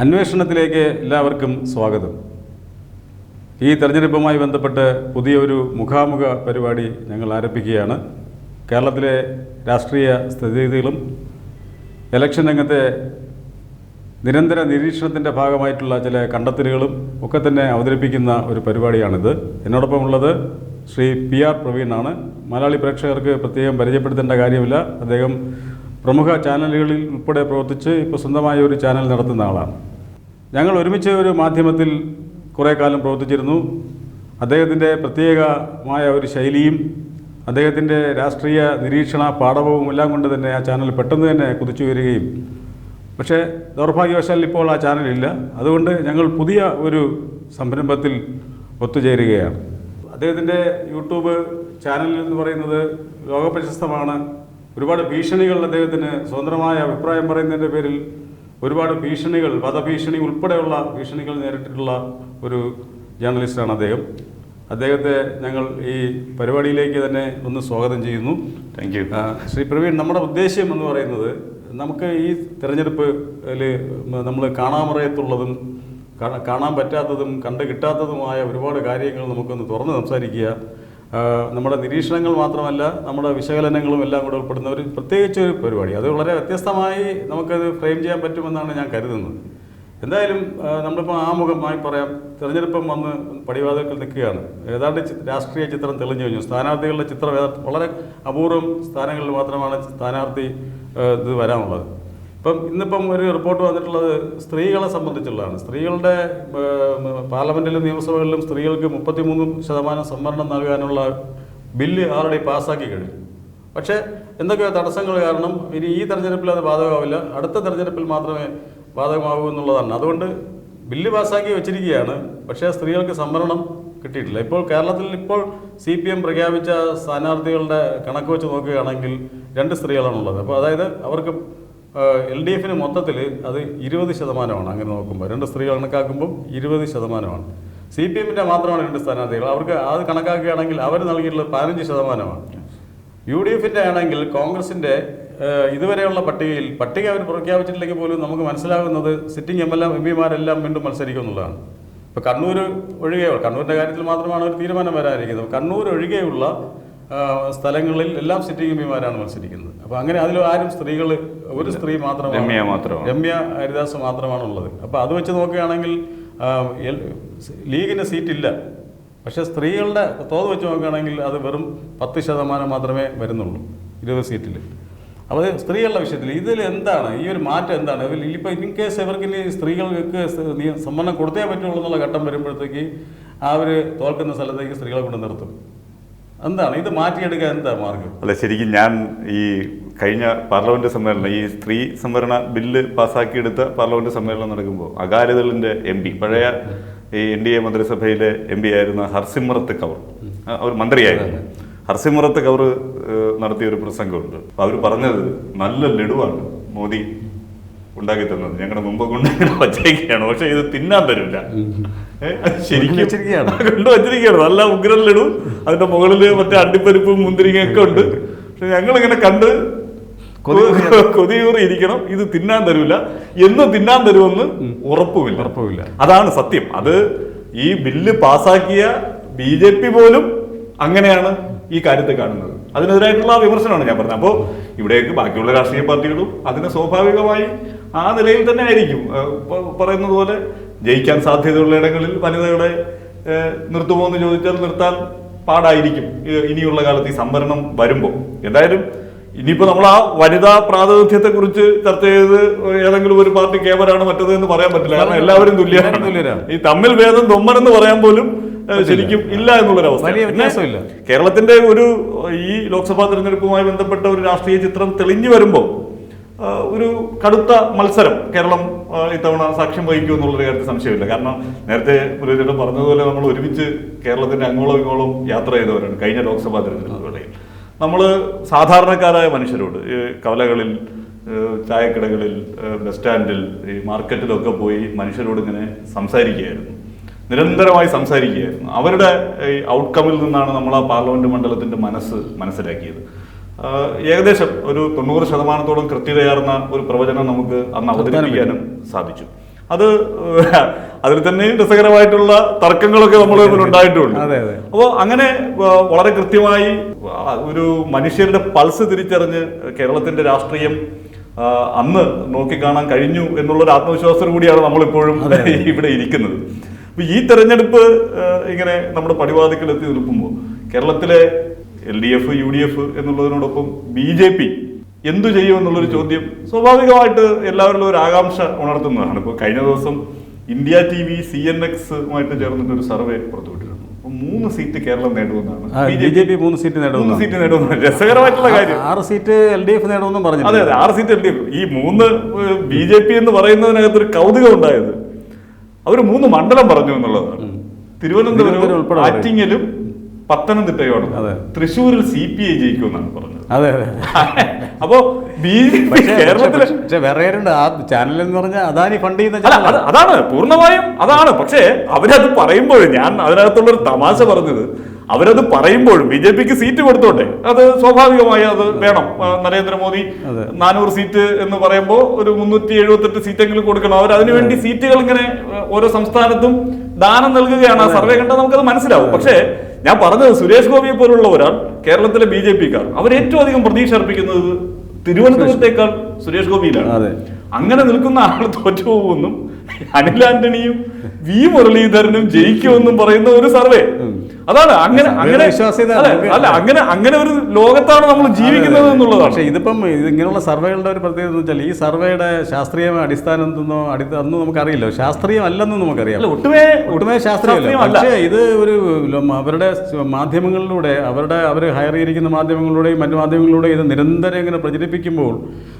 അന്വേഷണത്തിലേക്ക് എല്ലാവർക്കും സ്വാഗതം. ഈ തെരഞ്ഞെടുപ്പുമായി ബന്ധപ്പെട്ട് പുതിയൊരു മുഖാമുഖ പരിപാടി ഞങ്ങൾ ആരംഭിക്കുകയാണ്. കേരളത്തിലെ രാഷ്ട്രീയ സ്ഥിതിഗതികളും ഇലക്ഷൻ രംഗത്തെ നിരന്തര നിരീക്ഷണത്തിന്റെ ഭാഗമായിട്ടുള്ള ചില കണ്ടെത്തലുകളും ഒക്കെ തന്നെ അവതരിപ്പിക്കുന്ന ഒരു പരിപാടിയാണിത്. എന്നോടൊപ്പം ഉള്ളത് ശ്രീ പി ആർ പ്രവീണാണ്. മലയാളി പ്രേക്ഷകർക്ക് പ്രത്യേകം പരിചയപ്പെടുത്തേണ്ട കാര്യമില്ല. അദ്ദേഹം പ്രമുഖ ചാനലുകളിൽ ഉൾപ്പെടെ പ്രവർത്തിച്ച് ഇപ്പോൾ സ്വന്തമായ ഒരു ചാനൽ നടത്തുന്ന ആളാണ്. ഞങ്ങൾ ഒരുമിച്ച് ഒരു മാധ്യമത്തിൽ കുറേ കാലം പ്രവർത്തിച്ചിരുന്നു. അദ്ദേഹത്തിന്റെ പ്രത്യേകമായ ഒരു ശൈലിയും അദ്ദേഹത്തിന്റെ രാഷ്ട്രീയ നിരീക്ഷണ പാഠവും എല്ലാം കൊണ്ട് തന്നെ ആ ചാനൽ പെട്ടെന്ന് തന്നെ കുതിച്ചു വരികയും. പക്ഷേ ദൗർഭാഗ്യവശാൽ ഇപ്പോൾ ആ ചാനലില്ല അതുകൊണ്ട് ഞങ്ങൾ പുതിയ ഒരു സംരംഭത്തിൽ ഒത്തുചേരുകയാണ്. അദ്ദേഹത്തിന്റെ യൂട്യൂബ് ചാനൽ എന്ന് പറയുന്നത് ലോകപ്രശസ്തമാണ്. ഒരുപാട് ഭീഷണികൾ അദ്ദേഹത്തിന് സ്വതന്ത്രമായ അഭിപ്രായം പറയുന്നതിന്റെ പേരിൽ ഒരുപാട് ഭീഷണികൾ വധഭീഷണി ഉൾപ്പെടെയുള്ള ഭീഷണികൾ നേരിട്ടിട്ടുള്ള ഒരു ജേർണലിസ്റ്റാണ് അദ്ദേഹം. അദ്ദേഹത്തെ ഞങ്ങൾ ഈ പരിപാടിയിലേക്ക് തന്നെ ഒന്ന് സ്വാഗതം ചെയ്യുന്നു. താങ്ക് യു ശ്രീ പ്രവീൺ നമ്മുടെ ഉദ്ദേശ്യം എന്ന് പറയുന്നത് നമുക്ക് ഈ തിരഞ്ഞെടുപ്പിൽ നമ്മൾ കാണാമറയത്തുള്ളതും കാണാൻ പറ്റാത്തതും കണ്ടു കിട്ടാത്തതുമായ ഒരുപാട് കാര്യങ്ങൾ നമുക്കൊന്ന് തുറന്ന് സംസാരിക്കുക. നമ്മുടെ നിരീക്ഷണങ്ങൾ മാത്രമല്ല നമ്മുടെ വിശകലനങ്ങളും എല്ലാം കൂടെ ഉൾപ്പെടുന്ന ഒരു പ്രത്യേകിച്ച് ഒരു പരിപാടി. അത് വളരെ വ്യത്യസ്തമായി നമുക്കത് ഫ്രെയിം ചെയ്യാൻ പറ്റുമെന്നാണ് ഞാൻ കരുതുന്നത്. എന്തായാലും നമ്മളിപ്പോൾ ആമുഖമായി പറയാം തിരഞ്ഞെടുപ്പം വന്ന് പടിവാതിൽക്കൽ നിൽക്കുകയാണ്. ഏതാണ്ട് രാഷ്ട്രീയ ചിത്രം തെളിഞ്ഞു കഴിഞ്ഞു. സ്ഥാനാർത്ഥികളുടെ ചിത്രം വളരെ അപൂർവം സ്ഥാനങ്ങളിൽ മാത്രമാണ് സ്ഥാനാർത്ഥി ഇത് വരാനുള്ളത്. ഇപ്പം ഇന്നിപ്പം ഒരു റിപ്പോർട്ട് വന്നിട്ടുള്ളത് സ്ത്രീകളെ സംബന്ധിച്ചുള്ളതാണ്. സ്ത്രീകളുടെ പാർലമെന്റിലും നിയമസഭകളിലും സ്ത്രീകൾക്ക് മുപ്പത്തിമൂന്ന് ശതമാനം സംവരണം നൽകാനുള്ള ബില്ല് ആൾറെഡി പാസ്സാക്കി കഴിഞ്ഞു. പക്ഷേ എന്തൊക്കെയോ തടസ്സങ്ങൾ കാരണം ഇനി ഈ തെരഞ്ഞെടുപ്പിൽ അത് ബാധകമാവില്ല. അടുത്ത തെരഞ്ഞെടുപ്പിൽ മാത്രമേ ബാധകമാകൂ എന്നുള്ളതാണ്. അതുകൊണ്ട് ബില്ല് പാസ്സാക്കി വെച്ചിരിക്കുകയാണ്. പക്ഷേ സ്ത്രീകൾക്ക് സംവരണം കിട്ടിയിട്ടില്ല. ഇപ്പോൾ കേരളത്തിൽ ഇപ്പോൾ സി പി എം പ്രഖ്യാപിച്ച സ്ഥാനാർത്ഥികളുടെ കണക്ക് വെച്ച് നോക്കുകയാണെങ്കിൽ രണ്ട് സ്ത്രീകളാണുള്ളത്. അപ്പോൾ അതായത് അവർക്ക് എൽ ഡി എഫിന് മൊത്തത്തിൽ അത് ഇരുപത് ശതമാനമാണ്. അങ്ങനെ നോക്കുമ്പോൾ രണ്ട് സ്ത്രീകൾ കണക്കാക്കുമ്പോൾ ഇരുപത് ശതമാനമാണ്. സി പി എമ്മിന്റെ മാത്രമാണ് രണ്ട് സ്ഥാനാർത്ഥികൾ. അവർക്ക് അത് കണക്കാക്കുകയാണെങ്കിൽ അവർ നൽകിയിട്ടുള്ളത് പതിനഞ്ച് ശതമാനമാണ്. യു ഡി എഫിന്റെ ആണെങ്കിൽ കോൺഗ്രസിന്റെ ഇതുവരെയുള്ള പട്ടികയിൽ പട്ടിക അവർ പ്രഖ്യാപിച്ചിട്ടില്ലെങ്കിൽ പോലും നമുക്ക് മനസ്സിലാകുന്നത് സിറ്റിംഗ് എം എൽ എം പിമാരെല്ലാം വീണ്ടും മത്സരിക്കും എന്നുള്ളതാണ്. ഇപ്പോൾ കണ്ണൂർ ഒഴികെയുള്ള കണ്ണൂരിന്റെ കാര്യത്തിൽ മാത്രമാണ് ഒരു തീരുമാനം വരാനിരിക്കുന്നത്. കണ്ണൂർ ഒഴികെയുള്ള സ്ഥലങ്ങളിൽ എല്ലാം സിറ്റിംഗ് എം പിമാരാണ് മത്സരിക്കുന്നത്. അപ്പോൾ അങ്ങനെ അതിൽ ആരും സ്ത്രീകൾ ഒരു സ്ത്രീ മാത്രമാണ്. രമ്യ മാത്രം രമ്യ ഹരിദാസ് മാത്രമാണുള്ളത്. അപ്പോൾ അത് വെച്ച് നോക്കുകയാണെങ്കിൽ ലീഗിന് സീറ്റില്ല. പക്ഷേ സ്ത്രീകളുടെ തോത് വെച്ച് നോക്കുകയാണെങ്കിൽ അത് വെറും പത്ത് ശതമാനം മാത്രമേ വരുന്നുള്ളൂ ഇരുപത് സീറ്റിൽ. അപ്പോൾ സ്ത്രീകളുടെ വിഷയത്തിൽ ഇതിൽ എന്താണ്? ഈ ഒരു മാറ്റം എന്താണ്? ഇതിൽ ഇപ്പോൾ ഇൻ കേസ് ഇവർക്ക് ഇനി സ്ത്രീകൾക്ക് സംവരണം കൊടുത്തേ പറ്റുള്ളൂ എന്നുള്ള ഘട്ടം വരുമ്പോഴത്തേക്ക് അവർ തോൽക്കുന്ന സ്ഥലത്തേക്ക് സ്ത്രീകളെ കൊണ്ട് നിർത്തും. എന്താണ്? ഇത് മാറ്റിയെടുക്കാൻ എന്താ മാർഗം? അല്ല ശരിക്കും ഞാൻ ഈ കഴിഞ്ഞ പാർലമെന്റ് സമ്മേളനം ഈ സ്ത്രീ സംവരണ ബില്ല് പാസ്സാക്കിയെടുത്ത പാർലമെന്റ് സമ്മേളനം നടക്കുമ്പോൾ അകാലിദളിന്റെ എം പി പഴയ ഈ എൻ ഡി എ മന്ത്രിസഭയിലെ എം പി ആയിരുന്ന ഹർസിമ്രത്ത് കൗർ അവർ മന്ത്രിയായിരുന്നു. ഹർസിമ്രത്ത് കൗർ നടത്തിയ ഒരു പ്രസംഗമുണ്ട്. അവർ പറഞ്ഞത് നല്ല ലഡുവാണ് മോദി. ഉണ്ടാക്കി തന്നത്. ഞങ്ങളുടെ മുമ്പ് കൊണ്ട് ഇങ്ങനെ വച്ചേക്കാണ് പക്ഷെ ഇത് തിന്നാൻ തരില്ല ശരിക്കും. കൊണ്ട് വച്ചിരിക്കുകയാണ് നല്ല ഉഗ്രലിടും. അതിന്റെ മുകളിൽ മറ്റേ അണ്ടിപ്പരിപ്പും മുന്തിരിങ്ങയൊക്കെ ഉണ്ട്. പക്ഷെ ഞങ്ങൾ ഇങ്ങനെ കണ്ട് കൊതിയൂറി ഇരിക്കണം ഇത് തിന്നാൻ തരൂല. എന്ന് തിന്നാൻ തരുമെന്ന് ഉറപ്പുമില്ല. ഉറപ്പുമില്ല. അതാണ് സത്യം. അത് ഈ ബില്ല് പാസാക്കിയ ബി ജെ പി പോലും അങ്ങനെയാണ് ഈ കാര്യത്തെ കാണുന്നത്. അതിനെതിരായിട്ടുള്ള വിമർശനമാണ് ഞാൻ പറഞ്ഞത്. അപ്പോൾ ഇവിടേക്ക് ബാക്കിയുള്ള രാഷ്ട്രീയ പാർട്ടികളും അതിന് സ്വാഭാവികമായി ആ നിലയിൽ തന്നെ ആയിരിക്കും. പറയുന്നത് പോലെ ജയിക്കാൻ സാധ്യതയുള്ള ഇടങ്ങളിൽ വനിതകളെ നിർത്തുമോ എന്ന് ചോദിച്ചാൽ നിർത്താൻ പാടായിരിക്കും. ഇനിയുള്ള കാലത്ത് ഈ സംവരണം വരുമ്പോൾ. എന്തായാലും ഇനിയിപ്പോൾ നമ്മൾ ആ വനിതാ പ്രാതിനിധ്യത്തെ കുറിച്ച് ചർച്ച ചെയ്ത് ഏതെങ്കിലും ഒരു പാർട്ടി കേവരാണ് മറ്റത് എന്ന് പറയാൻ പറ്റില്ല. കാരണം എല്ലാവരും തുല്യരാണ്. ഈ തമ്മിൽ ഭേദം തൊമ്മനെന്ന് പറയാൻ പോലും ശരിക്കും ഇല്ല എന്നുള്ളൊരവസ്ഥ അവസ്ഥ വ്യത്യാസമില്ല. കേരളത്തിന്റെ ഒരു ഈ ലോക്സഭാ തെരഞ്ഞെടുപ്പുമായി ബന്ധപ്പെട്ട ഒരു രാഷ്ട്രീയ ചിത്രം തെളിഞ്ഞു വരുമ്പോൾ ഒരു കടുത്ത മത്സരം കേരളം ഇത്തവണ സാക്ഷ്യം വഹിക്കും എന്നുള്ളൊരു കാര്യത്തിൽ സംശയമില്ല. കാരണം നേരത്തെ മുരളീധരൻ പറഞ്ഞതുപോലെ നമ്മൾ ഒരുമിച്ച് കേരളത്തിന്റെ അങ്ങോളം ഇങ്ങോളം യാത്ര ചെയ്തവരാണ് കഴിഞ്ഞ ലോക്സഭാ തെരഞ്ഞെടുപ്പ് വേളയിൽ നമ്മൾ സാധാരണക്കാരായ മനുഷ്യരോട് കവലകളിൽ ചായക്കടകളിൽ ബസ് സ്റ്റാൻഡിൽ ഈ മാർക്കറ്റിലൊക്കെ പോയി മനുഷ്യരോട് ഇങ്ങനെ സംസാരിക്കുകയായിരുന്നു. നിരന്തരമായി സംസാരിക്കുകയായിരുന്നു. അവരുടെ ഔട്ട്കമിൽ നിന്നാണ് നമ്മൾ ആ പാർലമെന്റ് മണ്ഡലത്തിന്റെ മനസ്സ് മനസ്സിലാക്കിയത്. ഏകദേശം ഒരു തൊണ്ണൂറ് ശതമാനത്തോളം കൃത്യതയാർന്ന ഒരു പ്രവചനം നമുക്ക് അന്ന് അവതരിപ്പിക്കാനും സാധിച്ചു. അത് അതിൽ തന്നെ രസകരമായിട്ടുള്ള തർക്കങ്ങളൊക്കെ നമ്മൾ തമ്മിൽ ഉണ്ടായിട്ടുണ്ട്. അപ്പോൾ അങ്ങനെ വളരെ കൃത്യമായി ഒരു മനുഷ്യരുടെ പൾസ് തിരിച്ചറിഞ്ഞ് കേരളത്തിന്റെ രാഷ്ട്രീയം അന്ന് നോക്കിക്കാണാൻ കഴിഞ്ഞു എന്നുള്ളൊരു ആത്മവിശ്വാസം ആത്മവിശ്വാസത്തോടു കൂടിയാണ് നമ്മളിപ്പോഴും ഇവിടെ ഇരിക്കുന്നത്. അപ്പൊ ഈ തെരഞ്ഞെടുപ്പ് ഇങ്ങനെ നമ്മുടെ പടിവാതിക്കലെത്തി നിൽക്കുമ്പോൾ കേരളത്തിലെ L D F U D F എന്നുള്ളതിനോടൊപ്പം B J P എന്തു ചെയ്യും എന്നുള്ളൊരു ചോദ്യം സ്വാഭാവികമായിട്ട് എല്ലാവരിലും ഒരു ആകാംക്ഷ ഉണർത്തുന്നതാണ്. ഇപ്പോൾ കഴിഞ്ഞ ദിവസം India T V C N എക്സുമായിട്ട് ചേർന്നിട്ട് ഒരു സർവേ പുറത്തുവിട്ടിരുന്നു. മൂന്ന് സീറ്റ് കേരളം നേടുമെന്നാണ്. ബി ജെ പി മൂന്ന് സീറ്റ് മൂന്ന് സീറ്റ് നേടുമെന്നാണ്. രസകരമായിട്ടുള്ള കാര്യം. ആറ് സീറ്റ് എൽ ഡി എഫ് നേടുമെന്നും പറഞ്ഞു അതെ അതെ ആറ് സീറ്റ് എൽ ഡി എഫ്. ഈ മൂന്ന് ബി ജെ പി എന്ന് പറയുന്നതിനകത്ത് ഒരു കൗതുകം ഉണ്ടായത് അവർ മൂന്ന് മണ്ഡലം പറഞ്ഞു എന്നുള്ളതാണ് തിരുവനന്തപുരം. ആറ്റിങ്ങലും പത്തനംതിട്ടയോടും അതെ. തൃശ്ശൂരിൽ സി പി ഐ ജയിക്കുമെന്നാണ് പറഞ്ഞത്. അതെ അതെ. അപ്പോ ബി ജെ പി കേരളത്തിലെ പക്ഷേ- പക്ഷേ വേറെ ആ ചാനൽ എന്ന് പറഞ്ഞാൽ അദാനി ഫണ്ട് ചെയ്യുന്ന അതാണ് പൂർണമായും അതാണ്. പക്ഷേ അവരത് പറയുമ്പോൾ ഞാൻ അതിനകത്തുള്ള ഒരു തമാശ പറഞ്ഞത് അവരത് പറയുമ്പോഴും ബി ജെ പിക്ക് സീറ്റ് കൊടുത്തോട്ടെ? അത് സ്വാഭാവികമായി അത് വേണം. നരേന്ദ്രമോദി. നാനൂറ് സീറ്റ് എന്ന് പറയുമ്പോൾ ഒരു മുന്നൂറ്റി എഴുപത്തെട്ട് സീറ്റെങ്കിലും കൊടുക്കണം. അവർ അതിനുവേണ്ടി സീറ്റുകൾ ഇങ്ങനെ ഓരോ സംസ്ഥാനത്തും ദാനം നൽകുകയാണ്. ആ സർവേ കണ്ടാൽ നമുക്കത് മനസ്സിലാവും. പക്ഷേ ഞാൻ പറഞ്ഞത് സുരേഷ് ഗോപിയെ പോലുള്ള ഒരാൾ കേരളത്തിലെ ബി ജെ പിക്കാർ. അവർ ഏറ്റവും അധികം പ്രതീക്ഷ അർപ്പിക്കുന്നത് തിരുവനന്തപുരത്തേക്കാൾ സുരേഷ് ഗോപിയിലാണ്. അങ്ങനെ നിൽക്കുന്ന ആൾ തോറ്റുപോകുമെന്നും അനിൽ ആന്റണിയും വി മുരളീധരനും ജയിക്കുമെന്നും പറയുന്ന ഒരു സർവേ. അതാണ് അങ്ങനെ അങ്ങനെ അല്ല അങ്ങനെ അങ്ങനെ ഒരു ലോകത്താണ് നമ്മൾ ജീവിക്കുന്നത് എന്നുള്ളതാണ്. പക്ഷേ ഇതിപ്പം ഇങ്ങനെയുള്ള സർവേകളുടെ ഒരു പ്രത്യേകത എന്ന് വെച്ചാൽ ഈ സർവേയുടെ ശാസ്ത്രീയമായ അടിസ്ഥാനം എന്തെന്നോ അടി അന്ന് നമുക്കറിയില്ല. ശാസ്ത്രീയം അല്ലെന്ന് നമുക്കറിയാം ഒട്ടുമേ ഒട്ടുമേ ശാസ്ത്രീയമല്ല. പക്ഷേ ഇത് ഒരു അവരുടെ മാധ്യമങ്ങളിലൂടെ അവരുടെ അവർ ഹയർ ചെയ്തിരിക്കുന്ന മാധ്യമങ്ങളിലൂടെയും മറ്റു മാധ്യമങ്ങളിലൂടെയും ഇത് നിരന്തരം ഇങ്ങനെ പ്രചരിപ്പിക്കുമ്പോൾ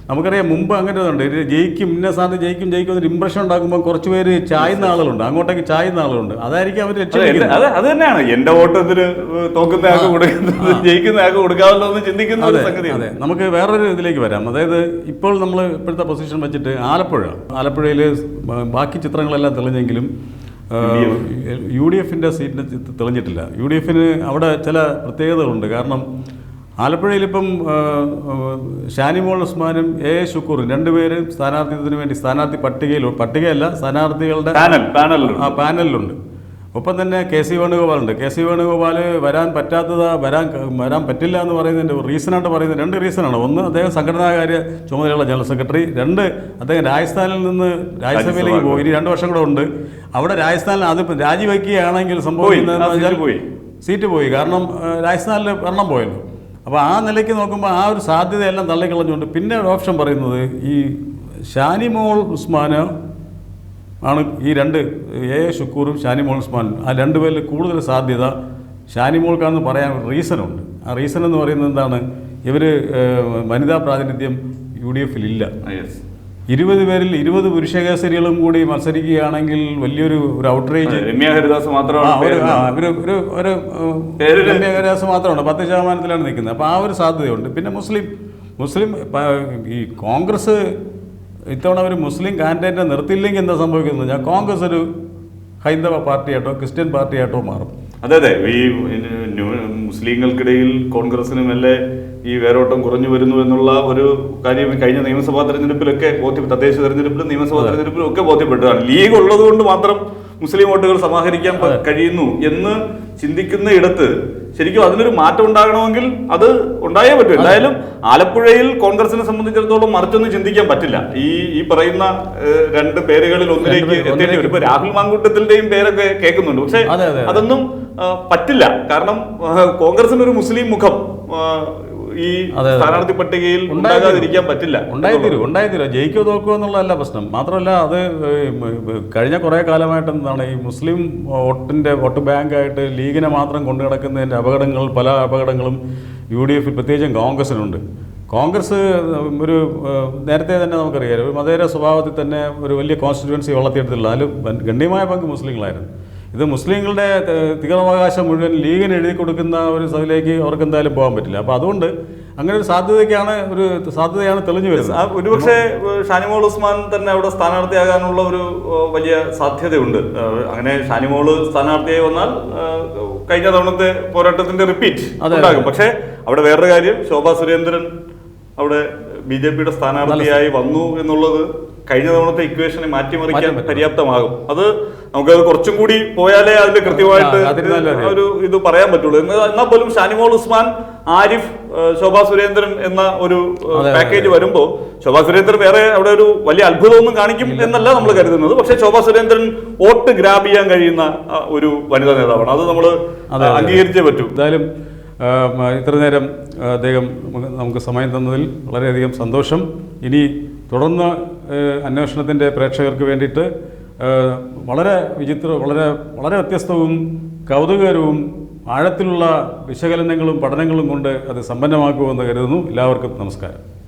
നമുക്കറിയാം മുമ്പ് അങ്ങനെ ഇതുണ്ട് ഇത് ജയിക്കും ഇന്ന സാധനം ജയിക്കും ജയിക്കും ഒരു ഇമ്പ്രഷൻ ഉണ്ടാക്കുമ്പോൾ കുറച്ച് പേര് ചായുന്ന ആളുകളുണ്ട്. അങ്ങോട്ടേക്ക് ചായുന്ന ആളുകളുണ്ട്. അതായിരിക്കും അവർ അതെ. അത് തന്നെയാണ്. എന്റെ വോട്ടത്തിന് തോക്കുന്ന ആൾക്ക് കൊടുക്കുന്നത്? ജയിക്കുന്ന ആൾക്ക് കൊടുക്കാമല്ലോ എന്ന് ചിന്തിക്കുന്ന ഒരു സംഗതിയാണ്. അതെ. നമുക്ക് വേറൊരു ഇതിലേക്ക് വരാം. അതായത് ഇപ്പോൾ നമ്മൾ ഇപ്പോഴത്തെ പൊസിഷൻ വെച്ചിട്ട് ആലപ്പുഴ. ആലപ്പുഴയിൽ ബാക്കി ചിത്രങ്ങളെല്ലാം തെളിഞ്ഞെങ്കിലും യു ഡി എഫിന്റെ സീറ്റിന് തെളിഞ്ഞിട്ടില്ല. യു ഡി എഫിന് അവിടെ ചില പ്രത്യേകതകളുണ്ട്. കാരണം ആലപ്പുഴയിലിപ്പം ആ, ആ, ഷാനിമോൾ ഉസ്മാനും എ ഷുക്കൂറും രണ്ടുപേരും സ്ഥാനാർത്ഥിത്വത്തിന് വേണ്ടി സ്ഥാനാർത്ഥി പട്ടികയിൽ പട്ടികയല്ല സ്ഥാനാർത്ഥികളുടെ പാനൽ ആ പാനലിലുണ്ട്. ഒപ്പം തന്നെ കെ സി വേണുഗോപാലുണ്ട്. കെ സി വേണുഗോപാൽ വരാൻ പറ്റാത്തത് വരാൻ വരാൻ പറ്റില്ല എന്ന് പറയുന്നതിന്റെ റീസണായിട്ട് പറയുന്നത് രണ്ട് റീസണാണ്. ഒന്ന് അദ്ദേഹം സംഘടനാകാര്യ ചുമതലയുള്ള ജനറൽ സെക്രട്ടറി. രണ്ട് അദ്ദേഹം രാജസ്ഥാനിൽ നിന്ന് രാജ്യസഭയിലേക്ക് പോയി. ഇനി രണ്ട് വർഷം കൂടെ ഉണ്ട്. അവിടെ രാജസ്ഥാനിൽ അത് രാജിവെക്കുകയാണെങ്കിൽ സംഭവിക്കുന്നത് സീറ്റ് പോയി. സീറ്റ് പോയി. കാരണം രാജസ്ഥാനിൽ ഭരണം പോയല്ലോ. അപ്പോൾ ആ നിലയ്ക്ക് നോക്കുമ്പോൾ ആ ഒരു സാധ്യതയെല്ലാം തള്ളിക്കളഞ്ഞുകൊണ്ട് പിന്നെ ഒരു ഓപ്ഷൻ പറയുന്നത് ഈ ഷാനിമോൾ ഉസ്മാനോ ആണ് ഈ രണ്ട് എ എ ഷുക്കൂറും ഷാനിമോൾ ഉസ്മാനും. ആ രണ്ട് പേരിൽ കൂടുതൽ സാധ്യത ഷാനിമോൾക്കാണെന്ന് പറയാൻ ഒരു റീസണുണ്ട്. ആ റീസൺ എന്ന് പറയുന്നത് എന്താണ്? ഇവർ വനിതാ പ്രാതിനിധ്യം യു ഡി എഫിലില്ല. ഇരുപത് പേരിൽ ഇരുപത് പുരുഷകേസരികളും കൂടി മത്സരിക്കുകയാണെങ്കിൽ വലിയൊരു ഒരു ഔട്ട്റേജ് രമ്യ ഹരിദാസ് മാത്രമാണ് ഒരു ഹരിദാസ് ഒരു പേരിൽ മാത്രമാണ്. പത്ത് ശതമാനത്തിലാണ് നിൽക്കുന്നത്. അപ്പോൾ ആ ഒരു സാധ്യതയുണ്ട്. പിന്നെ മുസ്ലിം മുസ്ലിം ഈ കോൺഗ്രസ് ഇത്തവണ ഒരു മുസ്ലിം കാൻഡിഡേറ്റിനെ നിർത്തിയില്ലെങ്കിൽ എന്താ സംഭവിക്കുന്നത്? ഞാൻ കോൺഗ്രസ് ഒരു ഹൈന്ദവ പാർട്ടിയായിട്ടോ ക്രിസ്ത്യൻ പാർട്ടിയായിട്ടോ മാറും. അതെ അതെ. ഈ മുസ്ലിങ്ങൾക്കിടയിൽ കോൺഗ്രസിനും മെല്ലെ ഈ വേരോട്ടം കുറഞ്ഞു വരുന്നു എന്നുള്ള ഒരു കാര്യം കഴിഞ്ഞ നിയമസഭാ തെരഞ്ഞെടുപ്പിലൊക്കെ ബോധ്യം തദ്ദേശ തെരഞ്ഞെടുപ്പിലും നിയമസഭാ തെരഞ്ഞെടുപ്പിലും ഒക്കെ ബോധ്യപ്പെട്ടതാണ്. ലീഗ് ഉള്ളത് കൊണ്ട് മാത്രം മുസ്ലിം വോട്ടുകൾ സമാഹരിക്കാൻ കഴിയുന്നു എന്ന് ചിന്തിക്കുന്ന ഇടത്ത് ശരിക്കും അതിനൊരു മാറ്റം ഉണ്ടാകണമെങ്കിൽ അത് ഉണ്ടായേ പറ്റും. എന്തായാലും ആലപ്പുഴയിൽ കോൺഗ്രസിനെ സംബന്ധിച്ചിടത്തോളം മറിച്ചൊന്നും ചിന്തിക്കാൻ പറ്റില്ല. ഈ ഈ പറയുന്ന രണ്ട് പേരുകളിൽ ഒന്നിലേക്ക് എത്തേണ്ടി വരും. ഇപ്പൊ രാഹുൽ മാങ്കൂട്ടത്തിന്റെയും പേരൊക്കെ കേൾക്കുന്നുണ്ട്. പക്ഷെ അതെ, അതെ, അതെ. അതൊന്നും പറ്റില്ല. കാരണം കോൺഗ്രസിന് ഒരു മുസ്ലിം മുഖം ഈ. സ്ഥാനാർത്ഥി പട്ടികയിൽ ഉണ്ടാകാതിരിക്കാൻ പറ്റില്ല. ഉണ്ടായിത്തീരും ഉണ്ടായിത്തീരും. ജയിക്കോ തോക്കോ എന്നുള്ളതല്ല പ്രശ്നം. മാത്രമല്ല അത് കഴിഞ്ഞ കുറേ കാലമായിട്ട് എന്താണ് ഈ മുസ്ലിം വോട്ടിന്റെ വോട്ട് ബാങ്കായിട്ട് ലീഗിനെ മാത്രം കൊണ്ടു കിടക്കുന്നതിന്റെ അപകടങ്ങൾ പല അപകടങ്ങളും യു ഡി എഫിൽ പ്രത്യേകിച്ചും കോൺഗ്രസിനുണ്ട്. കോൺഗ്രസ് ഒരു നേരത്തെ തന്നെ നമുക്കറിയാം ഒരു മതേതര സ്വഭാവത്തിൽ തന്നെ ഒരു വലിയ കോൺസ്റ്റിറ്റ്യുവൻസി വളർത്തിയെടുത്തിട്ടുള്ള അതിൽ ഗണ്യമായ പങ്ക് മുസ്ലിങ്ങളായിരുന്നു. ഇത് മുസ്ലിങ്ങളുടെ തികവകാശം മുഴുവൻ ലീഗിന് എഴുതി കൊടുക്കുന്ന ഒരു സഭയിലേക്ക് അവർക്ക് എന്തായാലും പോകാൻ പറ്റില്ല. അപ്പോൾ അതുകൊണ്ട് അങ്ങനെ ഒരു സാധ്യതയ്ക്കാണ് ഒരു സാധ്യതയാണ് തെളിഞ്ഞു വരുന്നത്. ആ, ഒരുപക്ഷെ ഷാനിമോൾ ഉസ്മാൻ തന്നെ അവിടെ സ്ഥാനാർത്ഥിയാകാനുള്ള ഒരു വലിയ സാധ്യതയുണ്ട്. അങ്ങനെ ഷാനിമോൾ സ്ഥാനാർത്ഥിയായി വന്നാൽ കഴിഞ്ഞ തവണത്തെ പോരാട്ടത്തിന്റെ റിപ്പീറ്റ്. ഉണ്ടാകും. പക്ഷേ അവിടെ വേറൊരു കാര്യം ശോഭാ സുരേന്ദ്രൻ അവിടെ ബി ജെ പിയുടെ സ്ഥാനാർത്ഥിയായി വന്നു എന്നുള്ളത് കഴിഞ്ഞ തവണത്തെ ഇക്വേഷനെ മാറ്റിമറിക്കാൻ പര്യാപ്തമാകും. അത് നമുക്കത് കുറച്ചും കൂടി പോയാലേ അതിന്റെ കൃത്യമായിട്ട് അതിന് നല്ല ഒരു ഇത് പറയാൻ പറ്റുള്ളൂ. എന്ന് എന്നാൽ പോലും ഷാനിമോൾ ഉസ്മാൻ ആരിഫ് ശോഭാ സുരേന്ദ്രൻ എന്ന ഒരു പാക്കേജ്. വരുമ്പോൾ ശോഭാ സുരേന്ദ്രൻ വേറെ അവിടെ ഒരു വലിയ അത്ഭുതമൊന്നും കാണിക്കും എന്നല്ല നമ്മൾ കരുതുന്നത്. പക്ഷെ ശോഭാ സുരേന്ദ്രൻ വോട്ട് ഗ്രാബ് ചെയ്യാൻ കഴിയുന്ന ഒരു വനിതാ നേതാവാണ്. അത് നമ്മൾ. അംഗീകരിച്ചേ പറ്റൂ. എന്തായാലും ഇത്ര നേരം അദ്ദേഹം നമുക്ക് സമയം തന്നതിൽ വളരെയധികം സന്തോഷം. ഇനി തുടർന്ന് അന്വേഷണത്തിന്റെ പ്രേക്ഷകർക്ക് വേണ്ടിയിട്ട് വളരെ വിചിത്ര വളരെ വളരെ വ്യത്യസ്തവും കൗതുകകരവും ആഴത്തിലുള്ള വിശകലനങ്ങളും പഠനങ്ങളും കൊണ്ട് അത് സമ്പന്നമാക്കുമെന്ന് കരുതുന്നു. എല്ലാവർക്കും നമസ്കാരം.